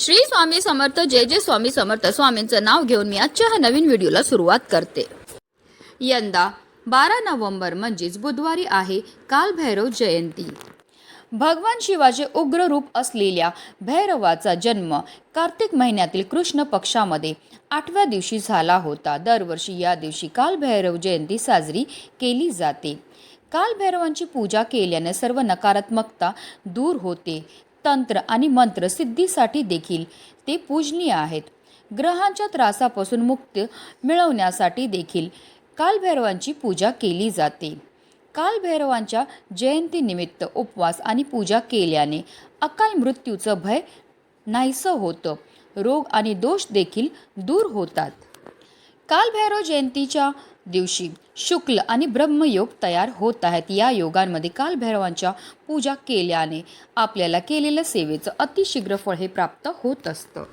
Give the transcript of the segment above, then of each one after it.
श्री स्वामी समर्थ जय जय स्वामी समर्थ. स्वामींचं नाव घेऊन मी आजच्या ह्या नवीन व्हिडिओला सुरुवात करते. यंदा बारा नोव्हेंबर म्हणजेच बुधवारी आहे कालभैरव जयंती. भगवान शिवाचे उग्र रूप असलेल्या भैरवाचा जन्म कार्तिक महिन्यातील कृष्ण पक्षामध्ये आठव्या दिवशी झाला होता. दरवर्षी या दिवशी कालभैरव जयंती साजरी केली जाते. कालभैरवांची पूजा केल्याने सर्व नकारात्मकता दूर होते. तंत्र आणि मंत्र सिद्धीसाठी देखील ते पूजनीय आहेत. ग्रहांच्या त्रासापासून मुक्त मिळवण्यासाठी देखील कालभैरवांची पूजा केली जाते. कालभैरवांच्या जयंतीनिमित्त उपवास आणि पूजा केल्याने अकाल मृत्यूचं भय नाहीसं होतं. रोग आणि दोष देखील दूर होतात. कालभैरव जयंतीच्या दिवशी शुक्ल आणि ब्रह्मयोग तयार होत आहेत. या योगांमध्ये कालभैरवांच्या पूजा केल्याने आपल्याला केलेल्या सेवेचं अतिशीघ्र फळ हे प्राप्त होत असतं.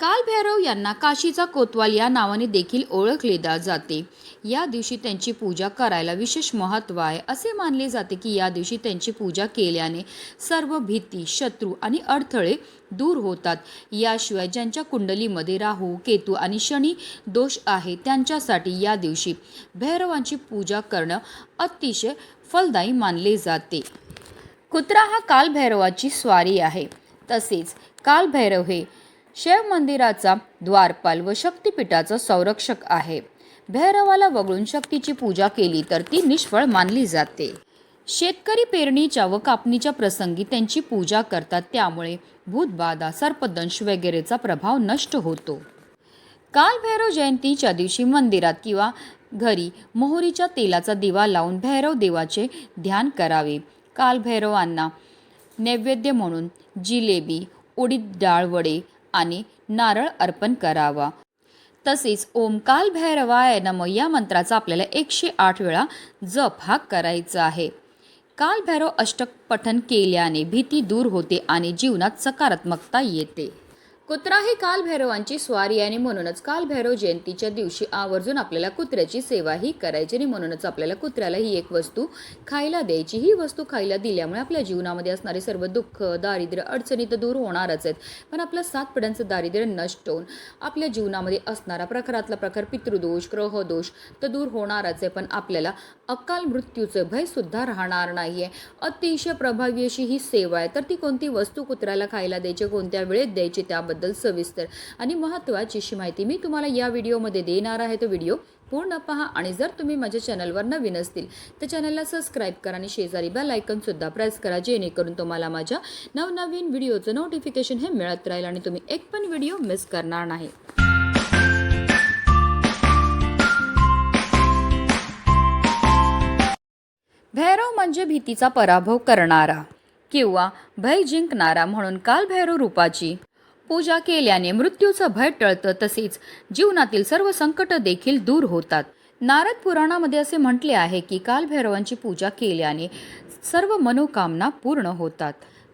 कालभैरव यांना काशीचा कोतवाल या नावाने देखील ओळखले जाते. या दिवशी त्यांची पूजा करायला विशेष महत्त्व आहे. असे मानले जाते की या दिवशी त्यांची पूजा केल्याने सर्व भीती शत्रू आणि अडथळे दूर होतात. याशिवाय ज्यांच्या कुंडलीमध्ये राहू केतू आणि शनी दोष आहे त्यांच्यासाठी या दिवशी भैरवांची पूजा करणं अतिशय फलदायी मानले जाते. कुत्रा हा कालभैरवाची स्वारी आहे. तसेच कालभैरव हे शिव मंदिराचा द्वारपाल व शक्तिपीठाचा संरक्षक आहे. भैरवाला वगळून शक्तीची पूजा केली तर ती निष्फळ मानली जाते. शेतकरी पेरणीच्या व कापणीच्या प्रसंगी त्यांची पूजा करतात त्यामुळे भूतबाधा सर्पदंश वगैरेचा प्रभाव नष्ट होतो. कालभैरव जयंतीच्या दिवशी मंदिरात किंवा घरी मोहरीच्या तेलाचा दिवा लावून भैरव देवाचे ध्यान करावे. कालभैरवांना नैवेद्य म्हणून जिलेबी उडीद डाळ वडे आणि नारळ अर्पण करावा. तसेच ओमकाल भैरवाय नम या मंत्राचा आपल्याला एकशे आठ वेळा जप हा करायचा आहे. काल भैरव अष्टक पठन केल्याने भीती दूर होते आणि जीवनात सकारात्मकता येते. कुत्रा ही कालभैरवांची स्वारी आणि म्हणूनच कालभैरव जयंतीच्या दिवशी आवर्जून आपल्याला कुत्र्याची सेवाही करायची आणि म्हणूनच आपल्याला कुत्र्याला ही एक वस्तू खायला द्यायची. ही वस्तू खायला दिल्यामुळे आपल्या जीवनामध्ये असणारे सर्व दुःख दारिद्र्य अडचणी तर दूर होणारच आहेत. पण आपलं सात पिढ्यांचं दारिद्र्य नष्ट होऊन आपल्या जीवनामध्ये असणारा प्रकारातला प्रकार पितृदोष ग्रहदोष तर दूर होणारच आहे. पण आपल्याला अकाल मृत्यूचं भयसुद्धा राहणार नाही आहे अतिशय प्रभावी अशी ही सेवा आहे. तर ती कोणती वस्तू कुत्र्याला खायला द्यायची कोणत्या वेळेत द्यायची त्याबद्दल सविस्तर आणि महत्त्वाची अशी माहिती मी तुम्हाला या व्हिडिओमध्ये देणार आहे. तो व्हिडिओ पूर्ण पहा आणि जर तुम्ही माझ्या चॅनलवर नवीन असतील तर चॅनलला सबस्क्राईब करा आणि शेजारी बेल आयकनसुद्धा प्रेस करा जेणेकरून तुम्हाला माझ्या नवनवीन व्हिडिओचं नोटिफिकेशन हे मिळत राहील आणि तुम्ही एक पण व्हिडिओ मिस करणार नाही. भैरव म्हणजे भीतीचा पराभव करणारा किंवा भय जिंकणारा म्हणून कालभैरव रूपाची पूजा केल्याने मृत्यूचं भय टळतं तसेच जीवनातील सर्व संकट देखील दूर होतात. नारद पुराणामध्ये असे म्हटले आहे की कालभैरवांची पूजा केल्याने सर्व मनोकामना पूर्ण होतात.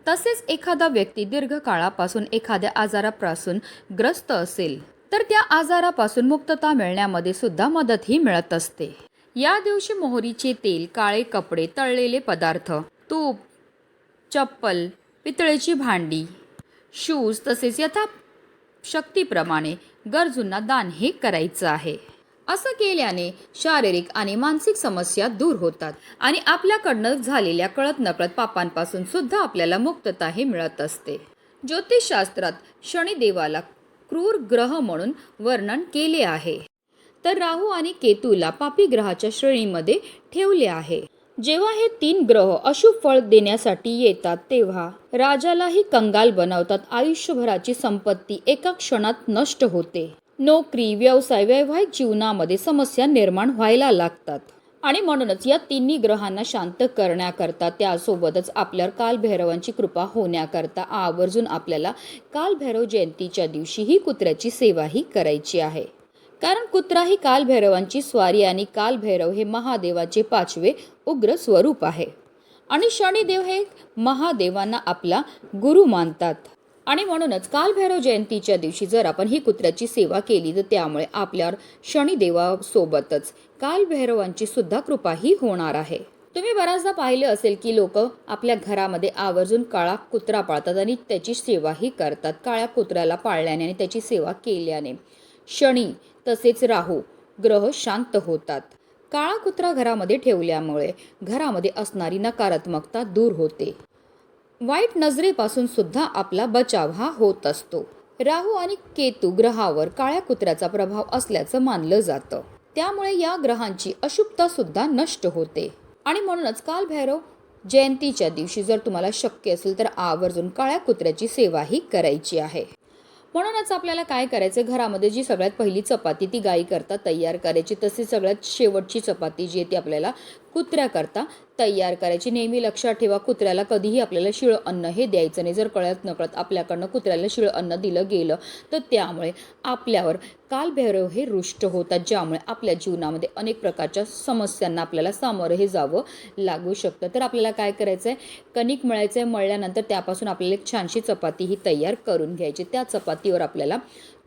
तसेच एखादा व्यक्ती दीर्घकाळापासून एखाद्या आजारापासून ग्रस्त असेल तर त्या आजारापासून मुक्तता मिळण्यामध्ये सुद्धा मदतही मिळत असते. या दिवशी मोहरीचे तेल काळे कपडे तळलेले पदार्थ तूप चप्पल पितळेची भांडी शूज तसेच यथा शक्तीप्रमाणे गरजूंना दान हे करायचं आहे. असं केल्याने शारीरिक आणि मानसिक समस्या दूर होतात आणि आपल्याकडनं झालेल्या कळत नकळत पापांपासून सुद्धा आपल्याला मुक्तता हे मिळत असते. ज्योतिषशास्त्रात शनिदेवाला क्रूर ग्रह म्हणून वर्णन केले आहे. तर राहू आणि केतूला पापी ग्रहाच्या श्रेणीमध्ये ठेवले आहे. जेव्हा हे तीन ग्रह अशुभ फळ देण्यासाठी येतात तेव्हा राजालाही कंगाल बनवतात. आयुष्यभराची संपत्ती एका क्षणात नष्ट होते. नोकरी व्यवसाय वैवाहिक जीवनामध्ये समस्या निर्माण व्हायला लागतात. आणि म्हणूनच या तिन्ही ग्रहांना शांत करण्याकरता त्यासोबतच आपल्यावर कालभैरवांची कृपा होण्याकरता आवर्जून आपल्याला कालभैरव जयंतीच्या दिवशी ही कुत्र्याची सेवाही करायची आहे. कारण कुत्रा ही कालभैरवांची स्वारी आणि कालभैरव हे महादेवाचे पाचवे उग्र स्वरूप आहे. आणि शनिदेव हे महादेवांना आपला गुरु मानतात. आणि म्हणूनच कालभैरव जयंतीच्या दिवशी जर आपण ही कुत्र्याची सेवा केली तर त्यामुळे आपल्यावर शनिदेवासोबतच कालभैरवांची सुद्धा कृपाही होणार आहे. तुम्ही बऱ्याचदा पाहिले असेल की लोक आपल्या घरामध्ये आवर्जून काळा कुत्रा पाळतात आणि त्याची सेवाही करतात. काळ्या कुत्र्याला पाळल्याने आणि त्याची सेवा केल्याने. शनी तसेच राहू ग्रह शांत होतात. काळा कुत्रा घरामध्ये ठेवल्यामुळे घरामध्ये असणारी नकारात्मकता दूर होते. वाईट नजरेपासून सुद्धा आपला बचाव हा होत असतो. राहू आणि केतू ग्रहावर काळ्या कुत्र्याचा प्रभाव असल्याचं मानलं जातं. त्यामुळे या ग्रहांची अशुभता सुद्धा नष्ट होते. आणि म्हणूनच कालभैरव जयंतीच्या दिवशी जर तुम्हाला शक्य असेल तर आवर्जून काळ्या कुत्र्याची सेवाही करायची आहे. म्हणूनच आपल्याला काय करायचं? घरामध्ये जी सगळ्यात पहिली चपाती ती गाई करता तयार करायची. तशी सगळ्यात शेवटची चपाती जी आहे ती आपल्याला कुत्र्याकरता तयार करायची. नेहमी लक्षात ठेवा कुत्र्याला कधीही आपल्याला शिळं अन्न हे द्यायचं नाही. जर कळत नकळत आपल्याकडनं कुत्र्याला शिळ अन्न दिलं गेलं तर त्यामुळे आपल्यावर कालभैरव हे रुष्ट होतात ज्यामुळे आपल्या जीवनामध्ये अनेक प्रकारच्या समस्यांना आपल्याला सामोरं हे जावं लागू शकतं. तर आपल्याला काय करायचं आहे कणिक मळायचं आहे मळल्यानंतर त्यापासून आपल्याला एक छानशी चपाती ही तयार करून घ्यायची. त्या चपातीवर आपल्याला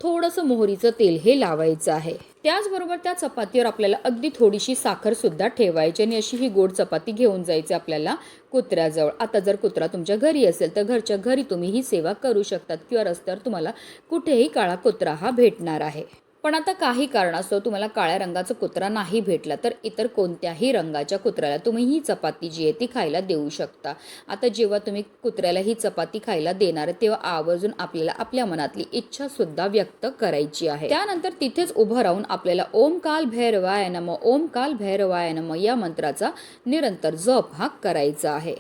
थोडंसं मोहरीचं तेल हे लावायचं आहे. त्याचबरोबर त्या चपातीवर आपल्याला अगदी थोडीशी साखरसुद्धा ठेवायची आणि अशी ही गोड चपाती घेऊन जायची आपल्याला कुत्र्याजवळ. आता जर कुत्रा तुमच्या घरी असेल तर घरच्या घरी तुम्ही ही सेवा करू शकतात किंवा रस्त्यावर तुम्हाला कुठेही काळा कुत्रा हा भेटणार आहे. पण आता काही कारणास्तव तुम्हाला काळ्या रंगाचा कुत्रा नाही भेटला तर इतर कोणत्याही रंगाच्या कुत्र्याला तुम्ही ही चपाती जी आहे ती खायला देऊ शकता. आता जेव्हा तुम्ही कुत्र्याला ही चपाती खायला देणार आहे, तेव्हा आवर्जून आपल्याला आपल्या मनातली इच्छा सुद्धा व्यक्त करायची आहे. त्यानंतर तिथेच उभं राहून आपल्याला ओम काल भैरवाय नम ओम काल भैरवाय नम या मंत्राचा निरंतर जप हा करायचा आहे.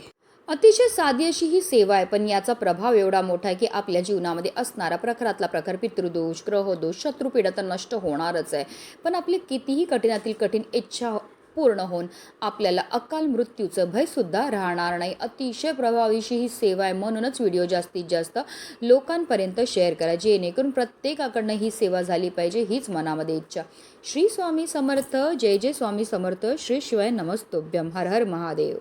अतिशय साधी अशी ही सेवा आहे पण याचा प्रभाव एवढा मोठा आहे की आपल्या जीवनामध्ये असणारा प्रखरातला प्रकार पितृदोष ग्रहदोष शत्रुपीडा तर नष्ट होणारच आहे. पण आपली कितीही कठीणातील कठीण इच्छा पूर्ण होऊन आपल्याला अकाल मृत्यूचं भयसुद्धा राहणार नाही. अतिशय प्रभावीशी ही सेवा आहे म्हणूनच व्हिडिओ जास्तीत जास्त लोकांपर्यंत शेअर करा जेणेकरून प्रत्येकाकडनं ही सेवा झाली पाहिजे हीच मनामध्ये इच्छा. श्री स्वामी समर्थ जय जय स्वामी समर्थ श्री शिवाय नमस्तोभ्यम हर हर महादेव.